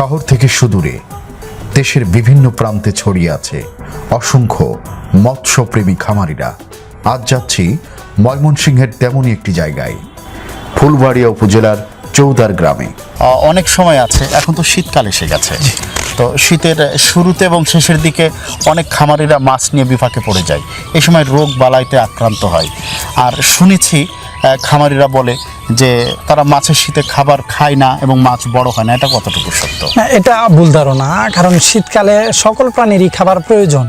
শহর থেকে সুদূরে দেশের বিভিন্ন প্রান্তে ছড়িয়ে আছে অসংখ্য মৎস্যপ্রেমী খামারিরা। আজ যাচ্ছি ময়মনসিংহের তেমনই একটি জায়গায় ফুলবাড়িয়া উপজেলার চৌদার গ্রামে। অনেক সময় আছে এখন তো শীতকাল এসে গেছে। তো শীতের শুরুতে এবং শেষের দিকে অনেক খামারিরা মাছ নিয়ে বিপাকে পড়ে যায়। এই সময় রোগ বালাইতে আক্রান্ত হয়। আর শুনেছি খামারিরা বলে যে তারা মাছের শীতে খাবার খায় না এবং মাছ বড় হয় না। এটা কতটুকু সত্য? না, এটা ভুল ধারণা কারণ শীতকালে সকল প্রাণীরই খাবার প্রয়োজন।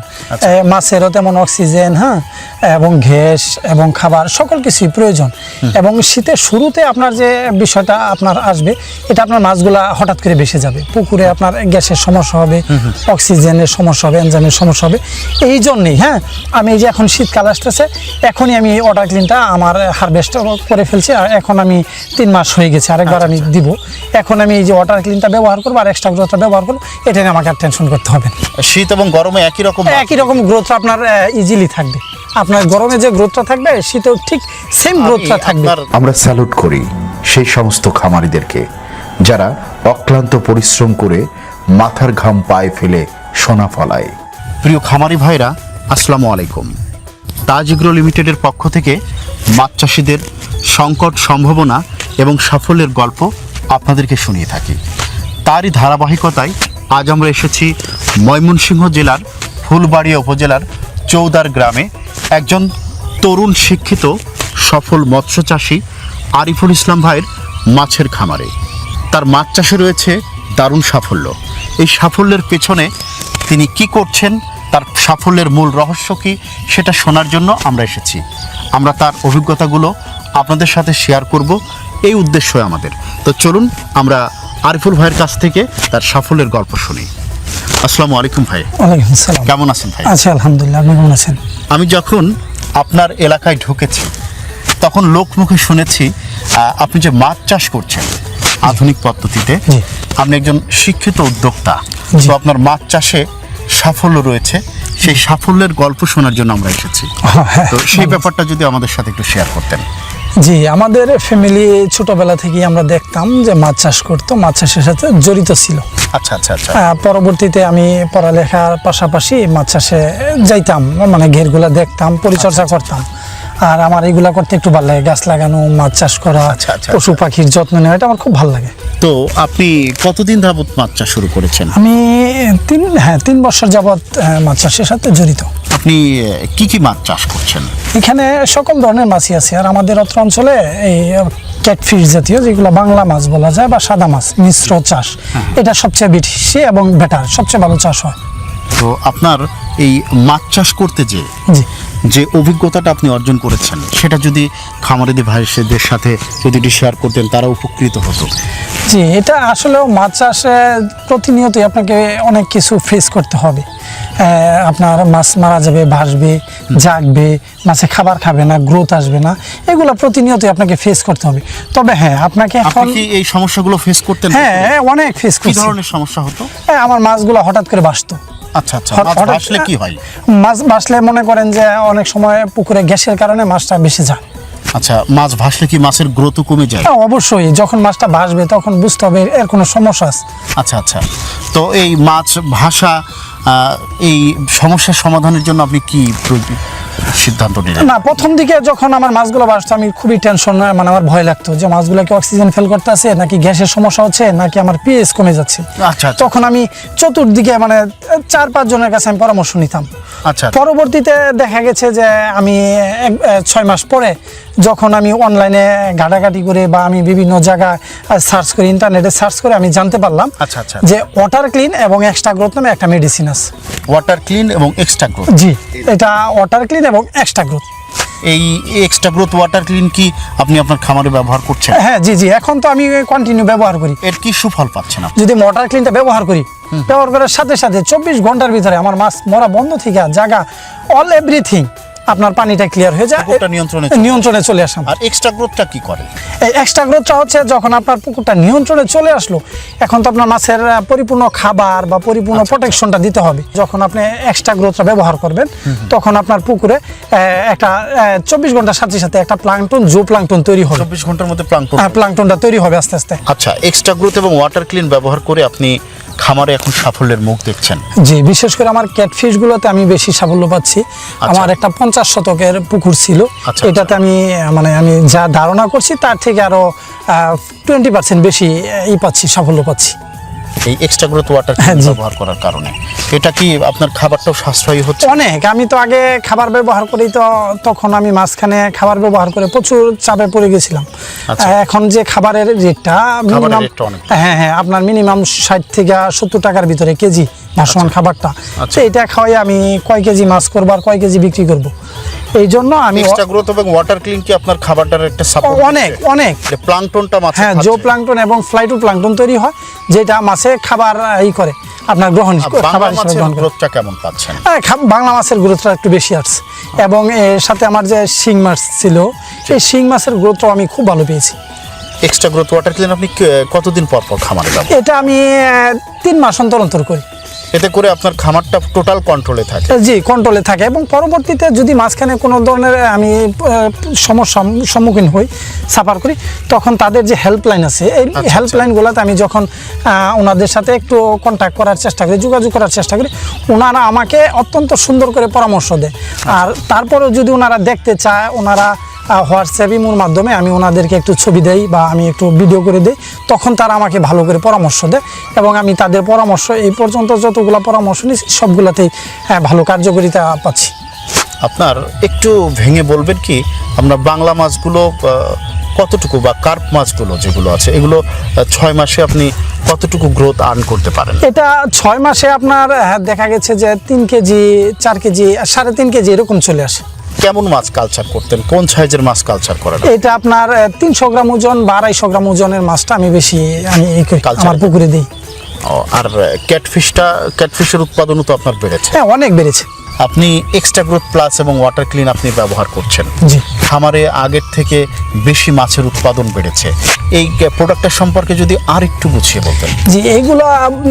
মাছেরও তেমন অক্সিজেন হ্যাঁ? এবং ঘ্যাস এবং খাবার সকল কিছুই প্রয়োজন। এবং শীতের শুরুতে আপনার যে বিষয়টা আপনার আসবে এটা আপনার মাছগুলা হঠাৎ করে ভেসে যাবে। পুকুরে আপনার গ্যাসের সমস্যা হবে অক্সিজেনের সমস্যা হবে এনজাইমের সমস্যা হবে। এই জন্যেই হ্যাঁ আমি এই যে এখন শীতকাল আসতেছে এখনই আমি ওয়াটার ক্লিনটা আমার হারভেস্ট করে ফেলছি আর এখন আমি তিন মাস হয়ে গেছে আরেকবার আমি দিব। এখন আমি এই যে ওয়াটার ক্লিনটা ব্যবহার করব আর এক্সট্রা গ্রোথটা ব্যবহার করব এটা নিয়ে আমাকে আর টেনশন করতে হবে শীত এবং গরমে একই রকম একই রকম গ্রোথ আপনার ইজিলি থাকবে। আপনার গরমে যে গ্রোথটা থাকবে শীতেও ঠিক সেম গ্রোথটা থাকবে। আমরা স্যালুট করি সেই সমস্ত খামারিদেরকে যারা অক্লান্ত পরিশ্রম করে মাথার ঘাম পায়ে ফেলে সোনা ফলায়। প্রিয় খামারি ভাইরা আসসালামু আলাইকুম। তাজ এগ্রো লিমিটেডের পক্ষ থেকে মাছ চাষিদের সংকট সম্ভাবনা এবং সাফল্যের গল্প আপনাদেরকে শুনিয়ে থাকি। তারই ধারাবাহিকতায় আজ আমরা এসেছি ময়মনসিংহ জেলার ফুলবাড়িয়া উপজেলার চৌদার গ্রামে একজন তরুণ শিক্ষিত সফল মৎস্য চাষী আরিফুল ইসলাম ভাইয়ের মাছের খামারে। তার মাছ চাষে রয়েছে দারুণ সাফল্য। এই সাফল্যের পেছনে তিনি কি করছেন তার সাফল্যের মূল রহস্য কি সেটা শোনার জন্য আমরা এসেছি। আমরা তার অভিজ্ঞতাগুলো আপনাদের সাথে শেয়ার করব এই উদ্দেশ্য আমাদের। তো চলুন আমরা আরিফুল ভাইয়ের কাছ থেকে তার সাফল্যের গল্প শুনি। আসসালামু আলাইকুম ভাই। কেমন আছেন ভাই? আচ্ছা আলহামদুলিল্লাহ আপনি কেমন আছেন? আমি যখন আপনার এলাকায় ঢুকেছি তখন লোকমুখে শুনেছি আপনি যে মাছ চাষ করছেন আধুনিক পদ্ধতিতে আপনি একজন শিক্ষিত উদ্যোক্তা। তো আপনার মাছ চাষে সাফল্য রয়েছে সেই সাফল্যের গল্প শোনার জন্য আমরা এসেছি। হ্যাঁ, তো সেই ব্যাপারটা যদি আমাদের সাথে একটু শেয়ার করতেন। জি আমাদের ফ্যামিলি ছোটবেলা থেকেই আমরা দেখতাম যে মাছ চাষ করতো মাছ চাষের সাথে জড়িত ছিল। আচ্ছা আচ্ছা আচ্ছা। পরবর্তীতে আমি পড়ালেখার পাশাপাশি মাছ চাষে যাইতাম মানে ঘেরগুলা দেখতাম পরিচর্যা করতাম। আর আমার এগুলা করতে একটু ভালো লাগে গাছ লাগানো মাছ চাষ করা আচ্ছা, আচ্ছা, পশু পাখির যত্ন নেওয়া এটা আমার খুব ভালো লাগে। তো আপনি কতদিন যাবত মাছ চাষ শুরু করেছেন? আমি তিন হ্যাঁ তিন বছর যাবৎ মাছ চাষের সাথে জড়িত। আপনি কি কি মাছ চাষ করছেন? এখানে সকল ধরনের মাছই আছে। আর আমাদের অত্র অঞ্চলে এই ক্যাটফিশ জাতীয় যেগুলো বাংলা মাছ বলা যায় বা সাদা মাছ মিশ্র চাষ হ্যাঁ। এটা সবচেয়ে বেশি এবং বেটার সবচেয়ে ভালো চাষ হয়। তো আপনার এই মাছ চাষ করতে যে জি। যে অভিজ্ঞতাটা আপনি অর্জন করেছেন সেটা যদি খামারিদের ভাইদের সাথে যদি এটি শেয়ার করতেন তারা উপকৃত হতো। জি এটা আসলেও মাছ চাষে প্রতিনিয়তই আপনাকে অনেক কিছু ফেস করতে হবে। আপনার মাছ মারা যাবে ভাসবে জাগবে মাছে খাবার খাবে না গ্রোথ আসবে না এগুলো প্রতিনিয়তই আপনাকে ফেস করতে হবে। তবে হ্যাঁ আপনাকে আপনি এখন কি এই সমস্যাগুলো ফেস করতেন হ্যাঁ অনেক ফেস কি ধরনের সমস্যা হতো? হ্যাঁ, আমার মাছগুলো হঠাৎ করে বাসতো আচ্ছা আচ্ছা মাছ ভাসলে কি হয়? মাছ ভাসলে মনে করেন যে অনেক সময় পুকুরে গ্যাসের কারণে মাছটা বেশি যায়। আচ্ছা মাছ ভাসলে কি মাছের গ্রোথ কমে যায়? হ্যাঁ, অবশ্যই। যখন মাছটা ভাসবে তখন বুঝতে হবে এর কোনো সমস্যা আছে। আচ্ছা আচ্ছা। তো এই মাছ ভাসা এই সমস্যার সমাধানের জন্য আপনি কি প্র- সিদ্ধান্ত নিলেন? না প্রথম দিকে যখন আমার মাছগুলো বাসতো আমি খুবই টেনশন মানে আমার ভয় লাগতো যে মাছগুলো কি অক্সিজেন ফেল করতে আছে নাকি গ্যাসের সমস্যা হচ্ছে নাকি আমার পিএস কমে যাচ্ছে। আচ্ছা আচ্ছা। তখন আমি চতুর্দিকে মানে চার পাঁচ জনের কাছে আমি পরামর্শ নিতাম। আচ্ছা পরবর্তীতে দেখা গেছে যে আমি ছয় মাস পরে যখন আমি অনলাইনে ঘাটাঘাটি করে বা আমি বিভিন্ন জায়গায় সার্চ করে ইন্টারনেটে সার্চ করে আমি জানতে পারলাম আচ্ছা, আচ্ছা। যে ওয়াটার ক্লিন এবং এক্সট্রা গ্রোথ নামে একটা মেডিসিন আছে। ওয়াটার ক্লিন এবং এক্সট্রা গ্রোথ জি এটা ওয়াটার ক্লিন এবং এক্সট্রা গ্রোথ এই এক্সট্রা গ্রোথ ওয়াটার ক্লিন কি আপনি আপনার খামারে ব্যবহার করছেন? হ্যাঁ জি জি এখন তো আমি কন্টিনিউ ব্যবহার করি। এর কি সুফল পাচ্ছেন আপনি? যদি ওয়াটার ক্লিনটা ব্যবহার করি ব্যবহার করার সাথে সাথে চব্বিশ ঘণ্টার ভিতরে আমার মাছ মরা বন্ধ থেকে জায়গা অল এভরিথিং আপনার পানিটা ক্লিয়ার হয়ে যায় পুকুরটা নিয়ন্ত্রণে নিয়ন্ত্রণে চলে আসে। আর এক্সট্রা গ্রোথটা কি করে? এই এক্সট্রা গ্রোথটা হচ্ছে যখন আপনার পুকুরটা নিয়ন্ত্রণে চলে আসলো এখন তো আপনার মাছের পরিপূর্ণ খাবার বা পরিপূর্ণ আচ্ছা, প্রোটেকশনটা দিতে হবে। যখন আপনি এক্সট্রা গ্রোথটা ব্যবহার করবেন তখন আপনার পুকুরে একটা চব্বিশ ঘণ্টার সাথে সাথে একটা প্লাংটন জো প্লাংটন তৈরি হবে। চব্বিশ ঘণ্টার মধ্যে প্লাঙ্কটন প্লাংটনটা তৈরি হবে আস্তে আস্তে। আচ্ছা এক্সট্রা গ্রোথ এবং ওয়াটার ক্লিন ব্যবহার করে আপনি খামারে এখন সাফল্যের মুখ দেখছেন। জি বিশেষ করে আমার ক্যাটফিশগুলোতে আমি বেশি সাফল্য পাচ্ছি। আমার একটা পঞ্চাশ শতকের পুকুর ছিল। আচ্ছা, এটাতে আমি মানে আমি যা ধারণা করছি তার থেকে আরও টোয়েন্টি পার্সেন্ট বেশি ই পাচ্ছি সাফল্য পাচ্ছি। এই এক্সট্রা গ্রোথ ওয়াটার ব্যবহার করার কারণে। এটা কি আপনার খাবারটাও সাশ্রয়ী হচ্ছে? অনেক। আমি তো আগে খাবার ব্যবহার করি তো তখন আমি মাঝখানে খাবার ব্যবহার করে প্রচুর চাপে পড়ে গেছিলাম। আচ্ছা। এখন যে খাবারের রেটটা মিনিমাম হ্যাঁ হ্যাঁ আপনার মিনিমাম ষাট থেকে সত্তর টাকার ভিতরে কেজি ভাসমান খাবারটা। আচ্ছা। তো এটা খাওয়াই আমি কয় কেজি মাছ করব আর কয় কেজি বিক্রি করব? এই জন্য আমি এক্সট্রা গ্রোথ এবং ওয়াটার ক্লিন কি আপনার খাবারটার একটা সাপোর্ট অনেক অনেক। প্লাংটনটা মাছ হ্যাঁ জো প্লাঙ্কটন এবং ফ্লাইটো প্লাঙ্কটন তৈরি হয় যেটা মাছে খাবার ই করে আপনার গ্রহণ খাবার গ্রোথটা কেমন পাচ্ছেন? হ্যাঁ, বাংলা মাছের গ্রোথটা একটু বেশি আসছে। এবং এর সাথে আমার যে শিং মাছ ছিল এই শিং মাছের গ্রোথটাও আমি খুব ভালো পেয়েছি। এক্সট্রা গ্রোথ ওয়াটার ক্লিন আপনি কতদিন পর পর খামারে এটা আমি তিন মাস অন্তর অন্তর করি। এতে করে আপনার খামারটা টোটাল কন্ট্রোলে থাকে। জি কন্ট্রোলে থাকে এবং পরবর্তীতে যদি মাঝখানে কোনো ধরনের আমি আহ, সমস্যার সম্মুখীন হই সাফার করি তখন তাদের যে হেল্পলাইন আছে এই আচ্ছা। হেল্পলাইনগুলোতে আমি যখন ওনাদের সাথে একটু কন্ট্যাক্ট করার চেষ্টা করি যোগাযোগ করার চেষ্টা করি ওনারা আমাকে অত্যন্ত সুন্দর করে পরামর্শ দেয়। আর তারপরেও যদি ওনারা দেখতে চায় ওনারা হোয়াটসঅ্যাপ ইমোর মাধ্যমে আমি ওনাদেরকে একটু ছবি দেই বা আমি একটু ভিডিও করে দেই তখন তারা আমাকে ভালো করে পরামর্শ দেয় এবং আমি তাদের পরামর্শ এই পর্যন্ত যতগুলো পরামর্শ নিয়েছি সবগুলোতেই হ্যাঁ, ভালো কার্যকারিতা পাচ্ছি। আপনার একটু ভেঙে বলবেন কি আমরা বাংলা মাছগুলো কতটুকু বা কার্প মাছগুলো যেগুলো আছে এগুলো ছয় মাসে আপনি কতটুকু গ্রোথ আর্ন করতে পারেন? এটা ছয় মাসে আপনার হ্যাঁ, দেখা গেছে যে তিন কেজি চার কেজি সাড়ে তিন কেজি এরকম চলে আসে। কেমন মাছ কালচার করতেন? কোন সাইজের মাছ কালচার করেন এটা আপনার তিনশো গ্রাম ওজন বা আড়াইশো গ্রাম ওজনের মাছটা আমি বেশি আমি কালচার আমার পুকুরে দিই। আর ক্যাটফিশটা ক্যাটফিশের উৎপাদনও তো আপনার বেড়েছে। হ্যাঁ অনেক বেড়েছে। আপনি এক্সট্রা গ্রোথ প্লাস এবং ওয়াটার ক্লিন আপনি ব্যবহার করছেন। জি। খামারে আগের থেকে বেশি মাছের উৎপাদন বেড়েছে। এই প্রোডাক্টটা সম্পর্কে যদি আর একটু গুছিয়ে বলতেন। জি এইগুলো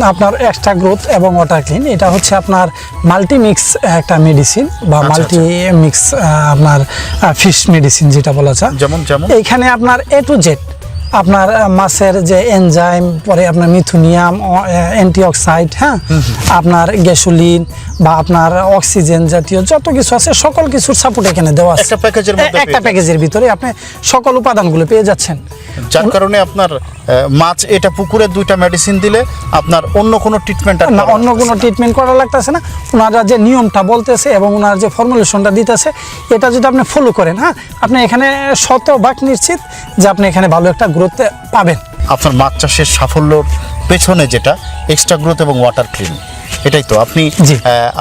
আপনার এক্সট্রা গ্রোথ এবং ওয়াটার ক্লিন এটা হচ্ছে আপনার মাল্টি মিক্স একটা মেডিসিন বা আচ্ছা, মাল্টি মিক্স আপনার ফিশ মেডিসিন যেটা বলা যায়। যেমন যেমন। এইখানে আপনার এ টু জেড আপনার মাছের যে এনজাইম পরে আপনার মিথুনিয়াম অ্যান্টিঅক্সাইড হ্যাঁ? আপনার গ্যাসোলিন বা আপনার অক্সিজেন জাতীয় যত কিছু আছে সকল কিছুর সাপোর্ট এখানে দেওয়া আছে। একটা প্যাকেজের একটা প্যাকেজের ভিতরে আপনি সকল উপাদানগুলো পেয়ে যাচ্ছেন। যার কারণে আপনার মাছ এটা পুকুরে দুইটা মেডিসিন দিলে আপনার অন্য কোনো ট্রিটমেন্ট না অন্য কোনো ট্রিটমেন্ট করা লাগতেছে না। ওনারা যে নিয়মটা বলতেছে এবং ওনার যে ফর্মুলেশনটা দিতেছে এটা যদি আপনি ফলো করেন হ্যাঁ? আপনি এখানে শতভাগ নিশ্চিত যে আপনি এখানে ভালো একটা গ্রোথ পাবেন। আপনার মাছ চাষের সাফল্যর পেছনে যেটা এক্সট্রা গ্রোথ এবং ওয়াটার ক্লিন এটাই তো। আপনি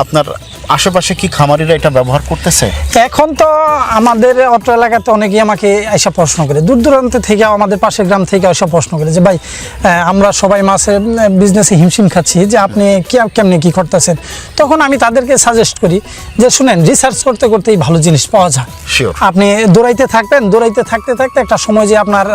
আপনার আশেপাশে কি খামারিরা এটা ব্যবহার করতেছে? এখন তো আমাদের অত্র এলাকাতে অনেকেই আমাকে এসে প্রশ্ন করে। দূর দূরান্ত থেকে আমাদের পাশের গ্রাম থেকে এসব প্রশ্ন করে যে ভাই আমরা সবাই মাছের বিজনেসে হিমশিম খাচ্ছি যে আপনি কে- কেমনে কি করতেছেন? তখন আমি তাদেরকে সাজেস্ট করি যে শুনেন রিসার্চ করতে করতেই ভালো জিনিস পাওয়া যায়. আপনি দৌড়াইতে থাকবেন দৌড়াইতে থাকতে থাকতে একটা সময় যে আপনার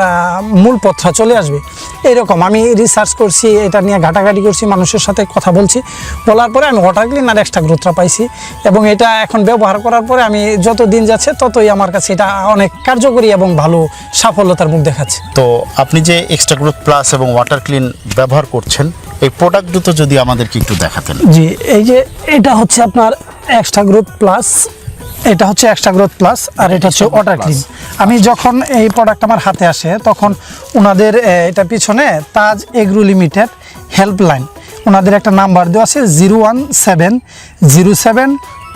মূল পথটা চলে আসবে। এরকম আমি রিসার্চ করছি এটা নিয়ে ঘাটাঘাটি করছি মানুষের সাথে কথা বলছি। বলার পরে আমি ওয়াটার ক্লিন আর এক্সট্রা গ্রোথটা পাইছি। এবং এটা এখন ব্যবহার করার পরে আমি যত দিন যাচ্ছে ততই আমার কাছে এটা অনেক কার্যকরী এবং ভালো সাফল্যতার মুখ দেখাচ্ছে। তো আপনি যে এক্সট্রা গ্রোথ প্লাস এবং ওয়াটার ক্লিন ব্যবহার করছেন এই প্রোডাক্ট দুটো যদি আমাদেরকে একটু দেখাতেন। জি এই যে এটা হচ্ছে আপনার এক্সট্রা গ্রোথ প্লাস এটা হচ্ছে এক্সট্রা গ্রোথ প্লাস আর এটা হচ্ছে ওয়াটার ক্লিন আমি যখন এই প্রোডাক্ট আমার হাতে আসে তখন ওনাদের এটা পিছনে তাজ এগ্রো লিমিটেড হেল্পলাইন ওনাদের একটা নাম্বার দেওয়া আছে zero one seven zero seven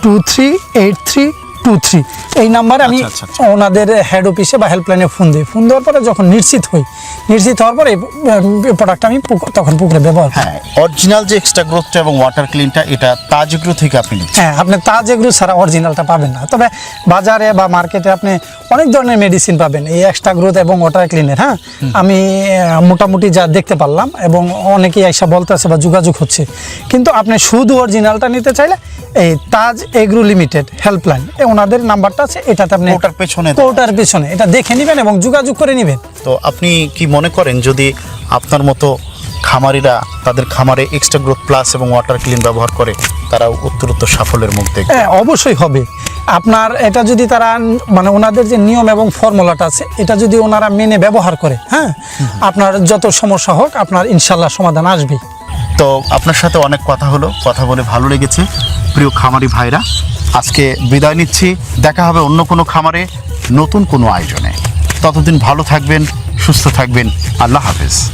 two three eight three two three এই নাম্বারে আমি আচ্ছা, আচ্ছা, ওনাদের হেড অফিসে বা হেল্পলাইনে ফোন দিই। ফোন দেওয়ার পরে যখন নিশ্চিত হই নিশ্চিত হওয়ার পরে এই প্রোডাক্টটা আমি পুকুর- তখন পুকুরে ব্যবহার হ্যাঁ অরিজিনাল যে এক্সট্রা গ্রোথটা এবং ওয়াটার ক্লিনটা এটা তাজ এগ্রো থেকে আপনি হ্যাঁ আপনি তাজ এগুলো ছাড়া অরিজিনালটা পাবেন না। তবে বাজারে বা মার্কেটে আপনি অনেক ধরনের মেডিসিন পাবেন। এই এক্সট্রা গ্রোথ এবং ওয়াটার ক্লিনের হ্যাঁ? আমি মোটামুটি যা দেখতে পারলাম এবং অনেকেই এসে বলতেছে বা যোগাযোগ হচ্ছে। কিন্তু আপনি শুধু অরিজিনালটা নিতে চাইলে এই তাজ এগ্রো লিমিটেড হেল্পলাইন ওনাদের নাম্বারটা আছে এটাতে আপনি ওটার পেছনে দেওয়া কোটার পেছনে এটা দেখে নেবেন এবং যোগাযোগ করে নেবেন। তো আপনি কি মনে করেন যদি আপনার মতো খামারিরা তাদের খামারে এক্সট্রা গ্রোথ প্লাস এবং ওয়াটার ক্লিন ব্যবহার করে তারা উত্তরোত্তর সাফল্যের মুখ দেখবে? হ্যাঁ অবশ্যই হবে। আপনার এটা যদি তারা মানে ওনাদের যে নিয়ম এবং ফর্মুলাটা আছে এটা যদি ওনারা মেনে ব্যবহার করে হ্যাঁ আপনার যত সমস্যা হোক আপনার ইনশাল্লাহ সমাধান আসবেই তো আপনার সাথে অনেক কথা হলো, কথা বলে ভালো লেগেছে। প্রিয় খামারি ভাইরা, আজকে বিদায় নিচ্ছি। দেখা হবে অন্য কোনো খামারে, নতুন কোনো আয়োজনে। ততদিন ভালো থাকবেন, সুস্থ থাকবেন। আল্লাহ হাফেজ।